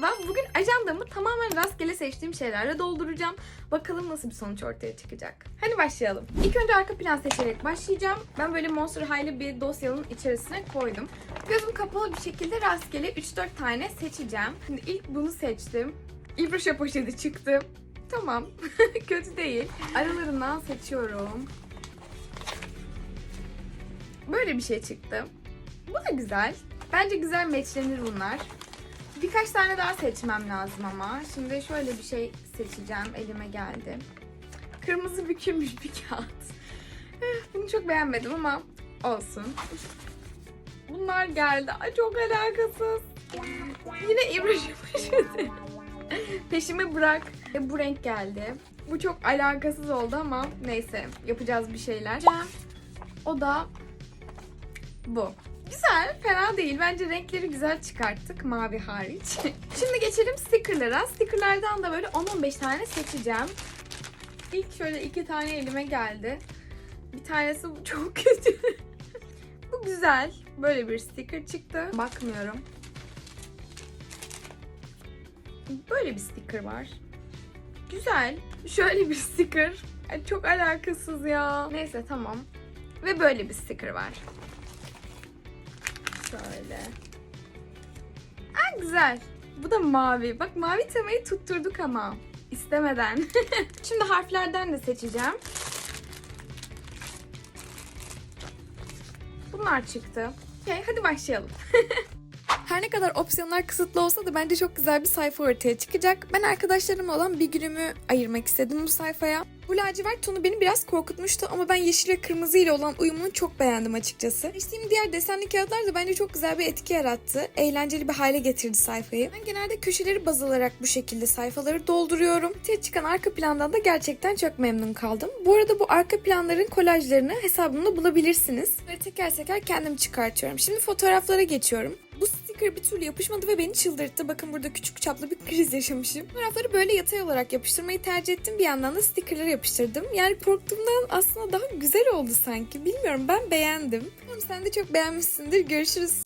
Merhaba, bugün ajandamı tamamen rastgele seçtiğim şeylerle dolduracağım. Bakalım nasıl bir sonuç ortaya çıkacak. Hadi başlayalım. İlk önce arka plan seçerek başlayacağım. Ben böyle Monster High'li bir dosyanın içerisine koydum. Gözüm kapalı bir şekilde rastgele 3-4 tane seçeceğim. Şimdi ilk bunu seçtim. İbruşa poşeti çıktı. Tamam, kötü değil. Aralarından seçiyorum. Böyle bir şey çıktı. Bu da güzel. Bence güzel matchlenir bunlar. Birkaç tane daha seçmem lazım ama. Şimdi şöyle bir şey seçeceğim. Elime geldi. Kırmızı bükülmüş bir kağıt. Eh, Bunu çok beğenmedim ama olsun. Bunlar geldi. Ay çok alakasız. Yine İbrahim. Peşimi bırak. E, Bu renk geldi. Bu çok alakasız oldu ama neyse yapacağız bir şeyler. O da bu. Güzel, fena değil. Bence renkleri güzel çıkarttık mavi hariç. Şimdi geçelim stickerlara. Stickerlardan da böyle 10-15 tane seçeceğim. İlk şöyle iki tane elime geldi. Bir tanesi çok kötü. bu güzel. Böyle bir sticker çıktı. Bakmıyorum. Böyle bir sticker var. Güzel. Şöyle bir sticker. Çok alakasız ya. Neyse tamam. Ve böyle bir sticker var. Şöyle. Aa güzel. Bu da mavi. Bak mavi temayı tutturduk ama. istemeden. Şimdi harflerden de seçeceğim. Bunlar çıktı. Okay, hadi başlayalım. Her ne kadar opsiyonlar kısıtlı olsa da bence çok güzel bir sayfa ortaya çıkacak. Ben arkadaşlarım olan bir günümü ayırmak istedim bu sayfaya. Bu lacivert tonu beni biraz korkutmuştu ama ben yeşil ve kırmızı ile olan uyumunu çok beğendim açıkçası. Seçtiğim diğer desenli kağıtlar da bence çok güzel bir etki yarattı. Eğlenceli bir hale getirdi sayfayı. Ben genelde köşeleri baz alarak bu şekilde sayfaları dolduruyorum. Ortaya çıkan arka plandan da gerçekten çok memnun kaldım. Bu arada bu arka planların kolajlarını hesabımda bulabilirsiniz. Böyle teker teker kendim çıkartıyorum. Şimdi fotoğraflara geçiyorum. Bu sticker bir türlü yapışmadı ve beni çıldırttı. Bakın burada küçük çaplı bir kriz yaşamışım. Fotoğrafları böyle yatay olarak yapıştırmayı tercih ettim. Bir yandan da stickerları yapıştırdım. Yani korktuğumdan aslında daha güzel oldu sanki. Bilmiyorum ben beğendim. Umarım sen de çok beğenmişsindir. Görüşürüz.